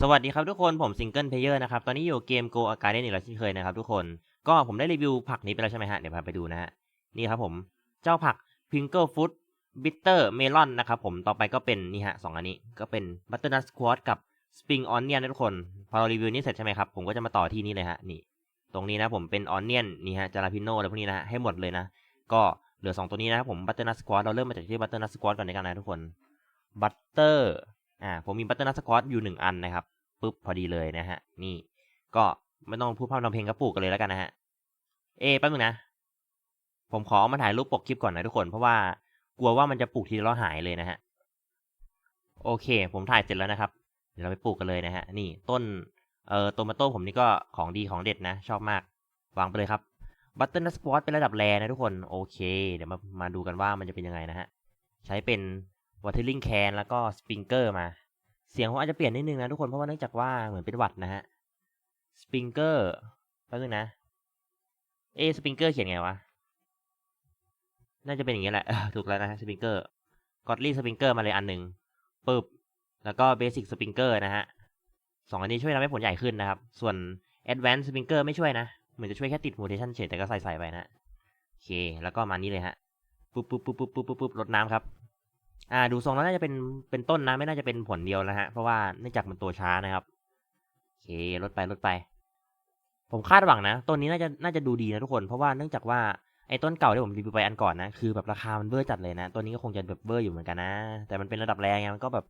สวัสดีครับทุกคนผมซิงเกิลเพลเยอร์นะครับ ตอนนี้อยู่เกม Go a g a r d e n อีกแล้วเช่นเคยนะครับทุกคน ก็ผมได้รีวิวผักนี้ไปแล้วใช่ไหมฮะ เดี๋ยวพาไปดูนะฮะ นี่ครับผม เจ้าผัก Pringle Food Bitter Melon นะครับผม ต่อไปก็เป็นนี่ฮะสองอันนี้ ก็เป็น Butternut Squash กับ Spring Onion นะทุกคน พอเรารีวิวนี้เสร็จใช่ไหมครับ ผมก็จะมาต่อที่นี่เลยฮะ นี่ ตรงนี้นะผมเป็น Onion นี่ฮะ Jalapeno อะไรพวกนี้นะฮะ ให้หมดเลยนะ ก็เหลือสองตัวนี้นะครับผม Butternut Squash เราเริ่มมาจากที่ Butternut Squash ก่อนในกันนะทุกคน Butter อ่าผมมี Butternut Squash อยู่หนึ่งอันนะครับปุ๊บพอดีเลยนะฮะ นี่ก็ไม่ต้องพูดพร่ำทำเพลงก็ปลูกกันเลยแล้วกันนะฮะ เอแป๊บนึงนะ ผมขอเอามาถ่ายรูปปกคลิปก่อนนะทุกคนเพราะว่ากลัวว่ามันจะปลูกทีละหายเลยนะฮะ โอเค ผมถ่ายเสร็จแล้วนะครับ เดี๋ยวเราไปปลูกกันเลยนะฮะ นี่ต้นเอ่อโตมาโต้ผมนี่ก็ของดีของเด็ดนะ ชอบมาก วางไปเลยครับบัตเตอร์นัสปอตเป็นระดับแรนะทุกคน โอเค เดี๋ยวมามาดูกันว่ามันจะเป็นยังไงนะฮะ ใช้เป็น watering can แล้วก็สปริงเกอร์มา เสียงผมอาจจะเปลี่ยนนิดนึงนะทุกคนเพราะว่าเนื่องจากว่าเหมือนเป็นหวัดนะฮะสปริงเกอร์แป๊บนึงนะ เอสปริงเกอร์เขียนไงวะ น่าจะเป็นอย่างนี้แหละถูกแล้วนะฮะสปริงเกอร์กอดลี่สปริงเกอร์มาเลยอันหนึ่งปึ๊บแล้วก็เบสิกสปริงเกอร์นะฮะสองอันนี้ช่วยทำให้ผลใหญ่ขึ้นนะครับ ส่วน Advanced Sprinkler ไม่ช่วยนะ เหมือนจะช่วยแค่ติด mutation เฉยแต่ก็ใส่ใส่ไปนะโอเค แล้วก็มานี้เลยฮะ ปุ๊บปุ๊บปุ๊บปุ๊บปุ๊บปุ๊บปุ๊บลดน้ำครับ อ่า ดูทรงแล้วน่าจะเป็นเป็นต้นนะ ไม่น่าจะเป็นผลเดียวนะฮะ เพราะว่าเนื่องจากมันตัวช้านะครับโอเคลดไปลดไป ผมคาดหวังนะต้นนี้น่าจะน่าจะดูดีนะทุกคน เพราะว่าเนื่องจากว่าไอ้ต้นเก่าที่ผมรีวิวไปอันก่อนนะคือแบบราคามันเบอร์จัดเลยนะตัวนี้ก็คงจะแบบเบอร์อยู่เหมือนกันนะ แต่มันเป็นระดับแรงไงมันก็แบบ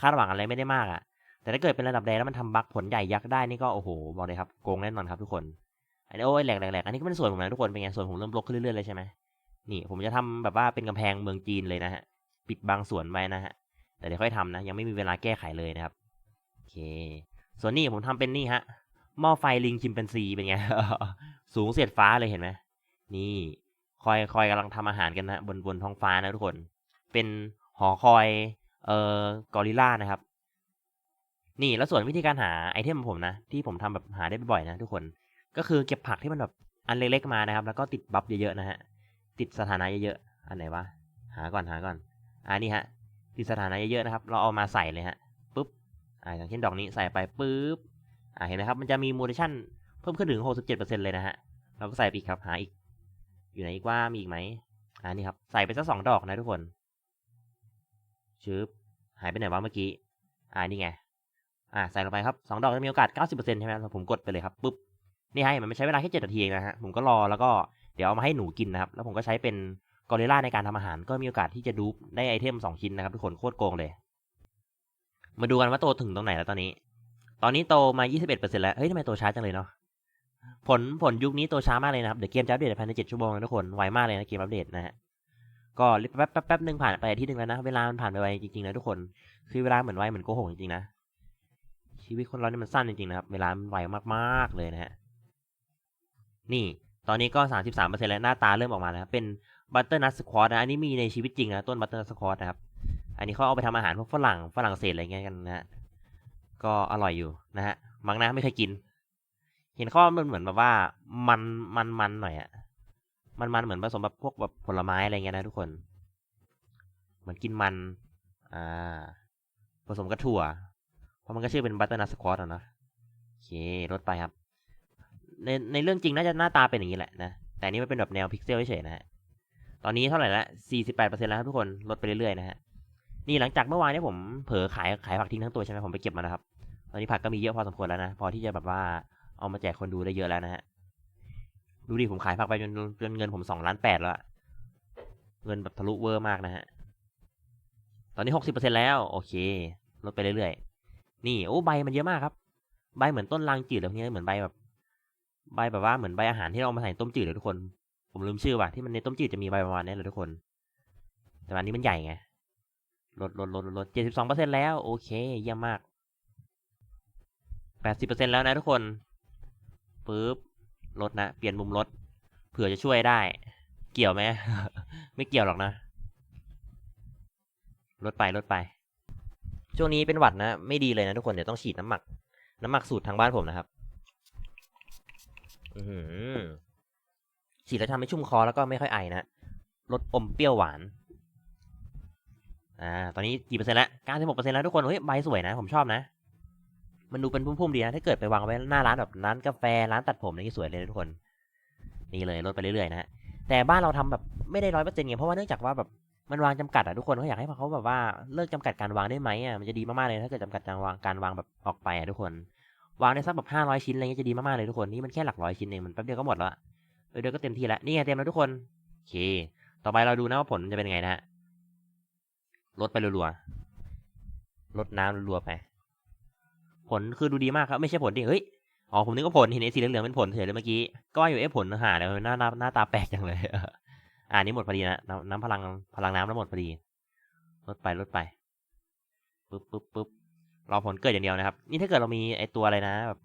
คาดหวังอะไรไม่ได้มากอะ่ะ แต่ถ้าเกิดเป็นระดับแรงแล้วมันทำบั๊กผลใหญ่ยักษ์ได้นี่ก็โอ้โหบอกเลยครับโกงแน่นอนครับทุกคนอันนี้โอ้ยแหลกแหลกอันนี้ก็เป็นส่วนผมนะทุกคนเป็นไงส่วนผมเริ่มรกขึ้นเรื่อยๆเลยใช่ไหมนี่ผมจะทำแบบว่าเป็นกำแพงเมืองจีนเลยนะฮะ ปิดบางส่วนไว้นะฮะ แต่เดี๋ยวค่อยทำนะ ยังไม่มีเวลาแก้ไขเลยนะครับ โอเค ส่วนนี้ผมทำเป็นนี่ฮะ หม้อไฟลิงชิมเป็นซีเป็นไง สูงเสียดฟ้าเลยเห็นไหม นี่คอยคอยกำลังทำอาหารกันนะบนบนท้องฟ้านะทุกคน เป็นหอคอย เอ่อกอริลล่านะครับ นี่แล้วส่วนวิธีการหาไอเทมของผมนะ ที่ผมทำแบบหาได้บ่อยๆนะทุกคน ก็คือเก็บผักที่มันแบบอันเล็กๆมานะครับ แล้วก็ติดบัฟเยอะๆนะฮะ ติดสถานะเยอะๆ อันไหนวะ หาก่อนหาก่อน อ่านี่ฮะติดสถานะเยอะๆนะครับ เราเอามาใส่เลยฮะปุ๊บอ่าอย่างเช่นดอกนี้ใส่ไปปุ๊บอ่าเห็นไหมครับมันจะมีมูลชั่นเพิ่มขึ้นถึง 67%เลยนะฮะเราก็ใส่ไปอีกครับหาอีก อยู่ไหนอีกว่ามีอีกไหมอ่านี่ครับใส่ไปสักสองดอกนะทุกคนชึบหายไปไหนวะเมื่อกี้อ่านี่ไงอ่าใส่ลงไปครับสองดอกจะมีโอกาส 90%ใช่ไหมผมกดไปเลยครับปุ๊บนี่ให้มันใช้เวลาแค่7นาทีเองนะฮะผมก็รอแล้วก็เดี๋ยวเอามาให้หนูกินนะครับ แล้วผมก็ใช้เป็น กอริล่าในการทำอาหารก็มีโอกาสที่จะดูปได้ไอเทม 2 ชิ้นนะครับทุกคนโคตรโกงเลย มาดูกันว่าโตถึงตรงไหนแล้วตอนนี้ ตอนนี้โตมา 21%แล้ว เฮ้ยทำไมโตช้าจังเลยเนาะ ผลผลยุคนี้โตช้ามากเลยนะครับ เดี๋ยวเกมจะอัปเดตภายใน7ชั่วโมงนะทุกคน ไวมากเลยนะเกมอัปเดตนะฮะ ก็แป๊บแป๊บแป๊บหนึ่งผ่านไปอาทิตย์หนึ่งแล้วนะ เวลามันผ่านไปไวจริงๆนะทุกคน คือเวลาเหมือนไวเหมือนโกหกจริงๆนะ ชีวิตคนเราเนี่ยมันสั้นจริงๆนะครับ เวลามันไวมากๆเลยนะฮะ นี่ตอนนี้ก็ 33%แล้วหน้าตาเริ่มออกมาแล้วเป็น บัตเตอร์นัทสควอตนะ อันนี้มีในชีวิตจริงนะต้นบัตเตอร์นัทสควอตนะครับ อันนี้เขาเอาไปทำอาหารพวกฝรั่งฝรั่งเศสอะไรเงี้ยกันนะก็อร่อยอยู่นะฮะมังนะไม่เคยกิน เห็นข้อมันเหมือนแบบว่ามันมันมันหน่อยอะมันมันเหมือนผสมแบบพวกแบบผลไม้อะไรเงี้ยนะทุกคน เหมือนกินมัน อ่า ผสมกับถั่ว เพราะมันก็ชื่อเป็นบัตเตอร์นัทสควอตอะเนะโอเคลดไปครับ ในในเรื่องจริงน่าจะหน้าตาเป็นอย่างนี้แหละนะ แต่นนี้มันเป็นแบบแนวพิกเซลเฉยๆนะฮะ ตอนนี้เท่าไหร่ละ48%แล้วครับทุกคน ลดไปเรื่อยๆนะฮะ นี่หลังจากเมื่อวานเนี้ผมเผลอขายขายผักทิ้งทั้งตัวใช่ไหมผมไปเก็บมานะครับ ตอนนี้ผักก็มีเยอะพอสมควรแล้วนะ พอที่จะแบบว่าเอามาแจกคนดูได้เยอะแล้วนะฮะ ดูดิผมขายผักไปจนจนเงินผมสองล้านแปดแล้วเงินแบบทะลุเวอร์มากนะฮะ ตอนนี้หกสิบเปอร์เซ็นแล้ว โอเค ลดไปเรื่อยๆ นี่โอ้ใบมันเยอะมากครับ ใบเหมือนต้นลางจืดอะไรพวกนี้เหมือนใบแบบใบแบบว่าเหมือนใบอาหารที่เราเอามาใส่ต้มจืดเลยทุกคน ผมลืมชื่อว่ะที่มันในต้มจืดจะมีใบประมาณนี้เลยทุกคน แต่อันนี้มันใหญ่ไงลดลดลดลดเจ็ดสิบสองเปอร์เซ็นแล้วโอเคเยี่ยมมากแปดสิบเปอร์เซ็นแล้วนะทุกคนปึ๊บลดนะ เปลี่ยนมุมลดเผื่อจะช่วยได้ เกี่ยวไหม ไม่เกี่ยวหรอกนะลดไปลดไป ช่วงนี้เป็นหวัดนะ ไม่ดีเลยนะทุกคน เดี๋ยวต้องฉีดน้ำหมัก น้ำหมักสูตรทางบ้านผมนะครับ อือหือ ฉีดแล้วทำให้ชุ่มคอแล้วก็ไม่ค่อยไอนะลดอมเปรี้ยวหวาน อ่า ตอนนี้กี่เปอร์เซ็นต์แล้ว96%แล้วทุกคน เฮ้ย ใบสวยนะ ผมชอบนะ มันดูเป็นพุ่มๆดีนะ ถ้าเกิดไปวางไว้หน้าร้านแบบร้านกาแฟ ร้านตัดผมอะไรนี่สวยเลยทุกคน นี่เลยลดไปเรื่อยๆนะฮะแต่บ้านเราทำแบบไม่ได้ร้อยเปอร์เซ็นต์ไง เพราะว่าเนื่องจากว่าแบบมันวางจำกัดอะทุกคนเขาอยากให้เขาแบบว่าเลิกจำกัดการวางได้ไหมอะมันจะดีมากๆเลยถ้าเกิดจำกัดการวางการวางแบบออกไปอะทุกคน วางได้สักแบบห้าร้อยชิ้นอะไรเงี้ยจะดีมากๆเลยทุกคน นี่มันแค่หลักร้อยชิ้นเองมันแป๊บเดียวก็หมดแล้ว เออเดี๋ยวก็เต็มที่แล้วนี่ไงเต็มแล้วทุกคนโอเค ต่อไปเราดูนะว่าผลจะเป็นไงนะฮะลดไปรัวๆลดน้ำรัวๆไป ผลคือดูดีมากครับ ไม่ใช่ผลดิเฮ้ยอ๋อผมนึกว่าผลเห็นไอ้สีเหลืองๆเป็นผลเฉยเลยเมื่อกี้ก็ว่าอยู่เอ๊ะผลหาแล้วหน้าหน้าหน้าตาแปลกจังเลยอ่านี่หมดพอดีนะน้ำน้ำพลังพลังน้ำแล้วหมดพอดี ลดไปลดไปปึ๊บปึ๊บปึ๊บรอผลเกิดอย่างเดียวนะครับ นี่ถ้าเกิดเรามีไอตัวอะไรนะแบบ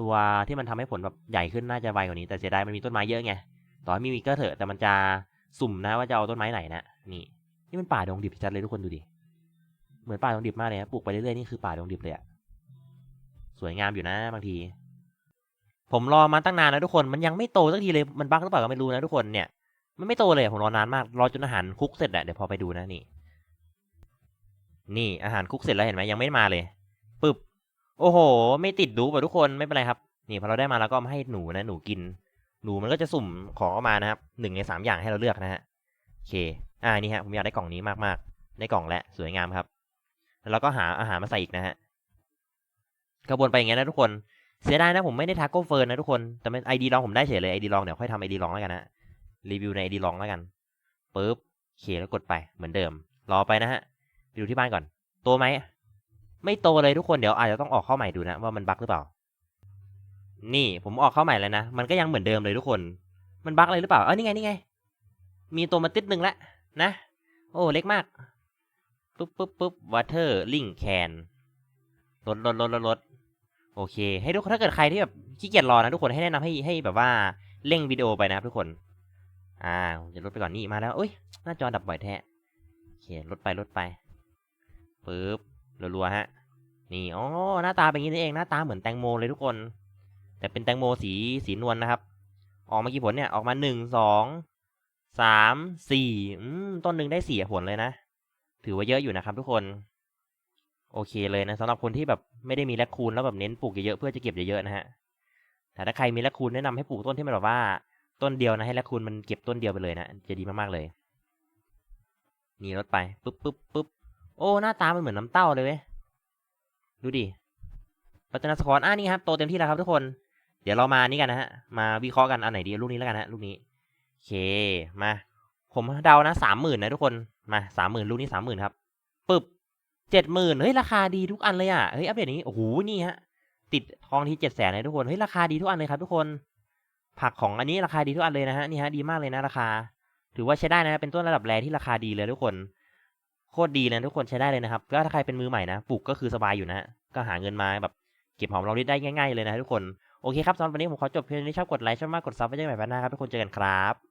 ตัวที่มันทำให้ผลแบบใหญ่ขึ้นน่าจะไวกว่านี้ แต่เสียดายมันมีต้นไม้เยอะไงต่อให้มีมีก็เถอะแต่มันจะสุ่มนะว่าจะเอาต้นไม้ไหนนะนี่นี่มันป่าดงดิบชัดเลยทุกคนดูดิเหมือนป่าดงดิบมากเลยนะปลูกไปเรื่อยๆนี่คือป่าดงดิบเลยอะสวยงามอยู่นะบางที ผมรอมาตั้งนานแล้วทุกคนมันยังไม่โตสักทีเลยมันบั๊กหรือเปล่าก็ไม่รู้นะทุกคนเนี่ยมันไม่โตเลยผมรอนานมากรอจนอาหารคุกเสร็จอะเดี๋ยวพอไปดูนะนี่ นี่อาหารคุกเสร็จแล้วเห็นไหมยังไม่มาเลยปึ๊บ โอ้โห ไม่ติดดูป่ะทุกคนไม่เป็นไรครับ นี่พอเราได้มาแล้วก็มาให้หนูนะหนูกิน หนูมันก็จะสุ่มของออกมานะครับหนึ่งในสามอย่างให้เราเลือกนะฮะโอเค อ่านี่ฮะผมอยากได้กล่องนี้มากๆได้กล่องแล้วสวยงามครับ แล้วเราก็หาอาหารมาใส่อีกนะฮะกระบวนไปอย่างเงี้ยนะทุกคนเสียดายนะผมไม่ได้ทาโก้เฟิร์นนะทุกคน แต่เป็นไอดีลองผมได้เฉยเลยไอดีลองเดี๋ยวค่อยทำไอดีลองแล้วกันนะรีวิวในไอดีลองแล้วกันปึ๊บเคแล้วกดไปเหมือนเดิม รอไปนะฮะไปดูที่บ้านก่อนโตไหม ไม่โตเลยทุกคนเดี๋ยวอาจจะต้องออกเข้าใหม่ดูนะว่ามันบั๊กหรือเปล่า นี่ผมออกเข้าใหม่แล้วนะ มันก็ยังเหมือนเดิมเลยทุกคน มันบั๊กเลยหรือเปล่า เออนี่ไงนี่ไง มีตัวมาติดหนึ่งแล้วนะ โอ้เล็กมาก ปุ๊บปุ๊บปุ๊บวอเตอร์ลิงแคนลดลดลดลดลดโอเค ให้ทุกคนถ้าเกิดใครที่แบบขี้เกียจรอนะทุกคนให้แนะนำให้ให้แบบว่าเร่งวิดีโอไปนะครับทุกคน อ่าผมจะลดไปก่อนนี่มาแล้วเอ้ยหน้าจอดับบ่อยแท้โอเคลดไปลดไปปึ๊บ รัวๆฮะ นี่อ๋อหน้าตาเป็นอย่างนี้นี่เองหน้าตาเหมือนแตงโมเลยทุกคน แต่เป็นแตงโมสีสีนวลนะครับ ออกมากี่ผลเนี่ยออกมาหนึ่งสองสามสี่อืมต้นหนึ่งได้สี่ผลเลยนะ ถือว่าเยอะอยู่นะครับทุกคนโอเคเลยนะสำหรับคนที่แบบไม่ได้มีแลคคูนแล้วแบบเน้นปลูกเยอะๆเพื่อจะเก็บเยอะๆนะฮะแต่ถ้าใครมีแลคคูนแนะนำให้ปลูกต้นที่มันแบบว่าต้นเดียวนะให้แลคคูนมันเก็บต้นเดียวไปเลยนะจะดีมากๆเลย นี่รถไปปุ๊บปุ๊บปุ๊บ โอ้ หน้าตามันเหมือนน้ำเต้าเลยเว้ย ดูดิปัจจนาสควอนอ่านี่ครับโตเต็มที่แล้วครับทุกคน เดี๋ยวเรามานี่กันนะฮะ มาวิเคราะห์กันอันไหนดีลูกนี้แล้วกันนะลูกนี้โอเค มา ผมเดานะสามหมื่นนะทุกคน มาสามหมื่นลูกนี้สามหมื่นครับปึ๊บเจ็ดหมื่นเฮ้ยราคาดีทุกอันเลยอะ เฮ้ยอัปเดตนี้ โอ้โห นี่ฮะ ติดทองที่เจ็ดแสนเลยทุกคน เฮ้ยราคาดีทุกอันเลยครับทุกคน ผักของอันนี้ราคาดีทุกอันเลยนะฮะ นี่ฮะดีมากเลยนะราคา ถือว่าใช้ได้นะเป็นต้นระดับแรที่ราคาดีเลยทุกคน โคตรดีเลยทุกคนใช้ได้เลยนะครับก็ถ้าใครเป็นมือใหม่นะปลูกก็คือสบายอยู่นะ ก็หาเงินมาแบบเก็บหอมรอมริบได้ง่ายๆเลยนะทุกคน โอเคครับสำหรับวันนี้ผมขอจบเพียงนี้ชอบกดไลค์ชอบมากกดซับไว้เจอกันใหม่วันหน้าครับทุกคนเจอกันครับ